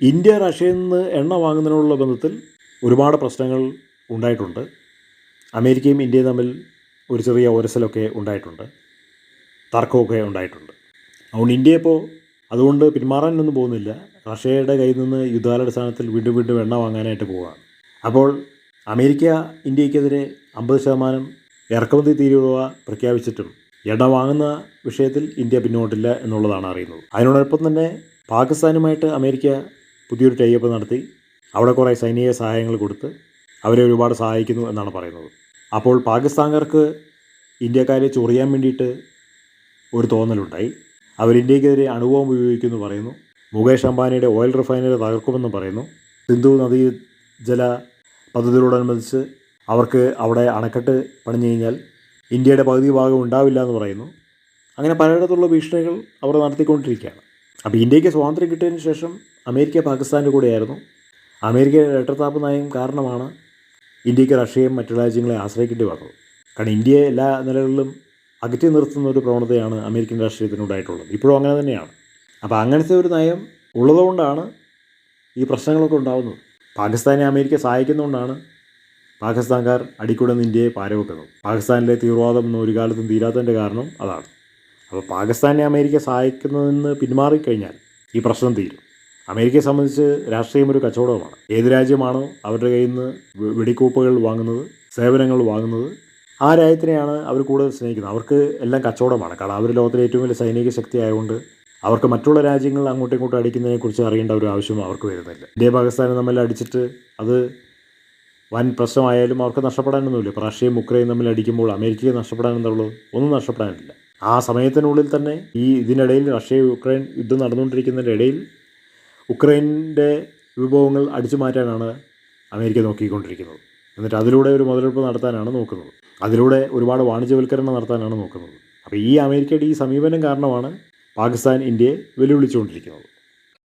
India റഷ്യയിൽ നിന്ന് എണ്ണ വാങ്ങുന്നതിനുള്ള ബന്ധത്തിൽ ഒരുപാട് പ്രശ്നങ്ങൾ ഉണ്ടായിട്ടുണ്ട്. അമേരിക്കയും ഇന്ത്യയും തമ്മിൽ ഒരു ചെറിയ ഒരസലൊക്കെ ഉണ്ടായിട്ടുണ്ട്. തർക്കമൊക്കെ ഉണ്ടായിട്ടുണ്ട്. അതുകൊണ്ട് ഇന്ത്യ ഇപ്പോൾ അതുകൊണ്ട് പിന്മാറാനൊന്നും പോകുന്നില്ല. റഷ്യയുടെ കയ്യിൽ നിന്ന് യുദ്ധാലടിസ്ഥാനത്തിൽ വീണ്ടും വീണ്ടും എണ്ണ വാങ്ങാനായിട്ട് പോവുകയാണ്. അപ്പോൾ അമേരിക്ക ഇന്ത്യക്കെതിരെ അമ്പത് ശതമാനം ഇറക്കുമതി തീരുവ പ്രഖ്യാപിച്ചിട്ടും എണ്ണ വാങ്ങുന്ന വിഷയത്തിൽ ഇന്ത്യ പിന്നോട്ടില്ല എന്നുള്ളതാണ് അറിയുന്നത്. അതിനോടൊപ്പം തന്നെ പാകിസ്ഥാനുമായിട്ട് അമേരിക്ക പുതിയൊരു ടൈപ്പ് നടത്തി. അവിടെ കുറേ സൈനിക സഹായങ്ങൾ കൊടുത്ത് അവരെ ഒരുപാട് സഹായിക്കുന്നു എന്നാണ് പറയുന്നത്. അപ്പോൾ പാകിസ്ഥാൻകാർക്ക് ഇന്ത്യക്കാരെ ചൊറിയാൻ വേണ്ടിയിട്ട് ഒരു തോന്നലുണ്ടായി. അവർ ഇന്ത്യക്കെതിരെ അണുബോംബ് ഉപയോഗിക്കുമെന്ന് പറയുന്നു. മുകേഷ് അംബാനിയുടെ ഓയിൽ റിഫൈനറി തകർക്കുമെന്ന് പറയുന്നു. സിന്ധു നദീ ജല പദ്ധതിയോടനുബന്ധിച്ച് അവർക്ക് അവിടെ അണക്കെട്ട് പണിഞ്ഞു കഴിഞ്ഞാൽ ഇന്ത്യയുടെ പകുതി ഭാഗം ഉണ്ടാവില്ല എന്ന് പറയുന്നു. അങ്ങനെ പലയിടത്തുള്ള ഭീഷണികൾ അവർ നടത്തിക്കൊണ്ടിരിക്കുകയാണ്. അപ്പോൾ ഇന്ത്യയ്ക്ക് സ്വാതന്ത്ര്യം കിട്ടിയതിന് ശേഷം അമേരിക്ക പാകിസ്ഥാന്റെ കൂടെയായിരുന്നു. അമേരിക്കയുടെ ഇരട്ടത്താപ്പ് നയം കാരണമാണ് ഇന്ത്യയ്ക്ക് റഷ്യയും മറ്റു രാജ്യങ്ങളെ ആശ്രയിക്കേണ്ടി വന്നത്. കാരണം ഇന്ത്യയെ എല്ലാ നിലകളിലും അകറ്റി നിർത്തുന്ന ഒരു പ്രവണതയാണ് അമേരിക്കൻ രാഷ്ട്രീയത്തിനുണ്ടായിട്ടുള്ളത്. ഇപ്പോഴും അങ്ങനെ തന്നെയാണ്. അപ്പോൾ അങ്ങനത്തെ ഒരു നയം ഉള്ളതുകൊണ്ടാണ് ഈ പ്രശ്നങ്ങളൊക്കെ ഉണ്ടാകുന്നത് പാകിസ്ഥാനെ അമേരിക്ക സഹായിക്കുന്നതുകൊണ്ടാണ് പാകിസ്ഥാൻകാർ അടിക്കൂടുന്ന ഇന്ത്യയെ പാരവെക്കുന്നത്. പാകിസ്ഥാനിലെ തീവ്രവാദം ഒന്നും ഒരു കാലത്തും തീരാത്തതിന്റെ കാരണം അതാണ്. അപ്പോൾ പാകിസ്ഥാനെ അമേരിക്ക സഹായിക്കുന്നതെന്ന് പിന്മാറിക്കഴിഞ്ഞാൽ ഈ പ്രശ്നം തീരും. അമേരിക്കയെ സംബന്ധിച്ച് രാഷ്ട്രീയം ഒരു കച്ചവടമാണ് ഏത് രാജ്യമാണോ അവരുടെ കയ്യിൽ നിന്ന് വെടിക്കോപ്പുകൾ വാങ്ങുന്നത് സേവനങ്ങൾ വാങ്ങുന്നത് ആ രാജ്യത്തിനെയാണ് അവർ കൂടുതൽ സ്നേഹിക്കുന്നത്. അവർക്ക് എല്ലാം കച്ചവടമാണ്. കാരണം അവർ ലോകത്തിലെ ഏറ്റവും വലിയ സൈനിക ശക്തി ആയതുകൊണ്ട് അവർക്ക് മറ്റുള്ള രാജ്യങ്ങൾ അങ്ങോട്ടും ഇങ്ങോട്ടും അടിക്കുന്നതിനെക്കുറിച്ച് അറിയേണ്ട ഒരു ആവശ്യം അവർക്ക് വരുന്നില്ല. ഇന്ത്യ പാകിസ്ഥാനും തമ്മിൽ അടിച്ചിട്ട് അത് വൻ പ്രശ്നമായാലും അവർക്ക് നഷ്ടപ്പെടാനൊന്നുമില്ല. ഇപ്പോൾ റഷ്യയും ഉക്രൈനും തമ്മിൽ അടിക്കുമ്പോൾ അമേരിക്കയ്ക്ക് നഷ്ടപ്പെടാൻ ഉള്ളത്? ഒന്നും നഷ്ടപ്പെടാനില്ല. ആ സമയത്തിനുള്ളിൽ തന്നെ ഈ ഇതിനിടയിൽ റഷ്യ യുക്രൈൻ യുദ്ധം നടന്നുകൊണ്ടിരിക്കുന്നതിന്റെ ഇടയിൽ ഉക്രൈന്റെ വിഭവങ്ങൾ അടിച്ചു മാറ്റാനാണ് അമേരിക്ക നോക്കിക്കൊണ്ടിരിക്കുന്നത്. എന്നിട്ട് അതിലൂടെ ഒരു മുതലെടുപ്പ് നടത്താനാണ് നോക്കുന്നത്. അതിലൂടെ ഒരുപാട് വാണിജ്യവൽക്കരണം നടത്താനാണ് നോക്കുന്നത്. അപ്പോൾ ഈ അമേരിക്കയുടെ ഈ സമീപനം കാരണമാണ് പാകിസ്ഥാൻ ഇന്ത്യയെ വെല്ലുവിളിച്ചുകൊണ്ടിരിക്കുന്നത്.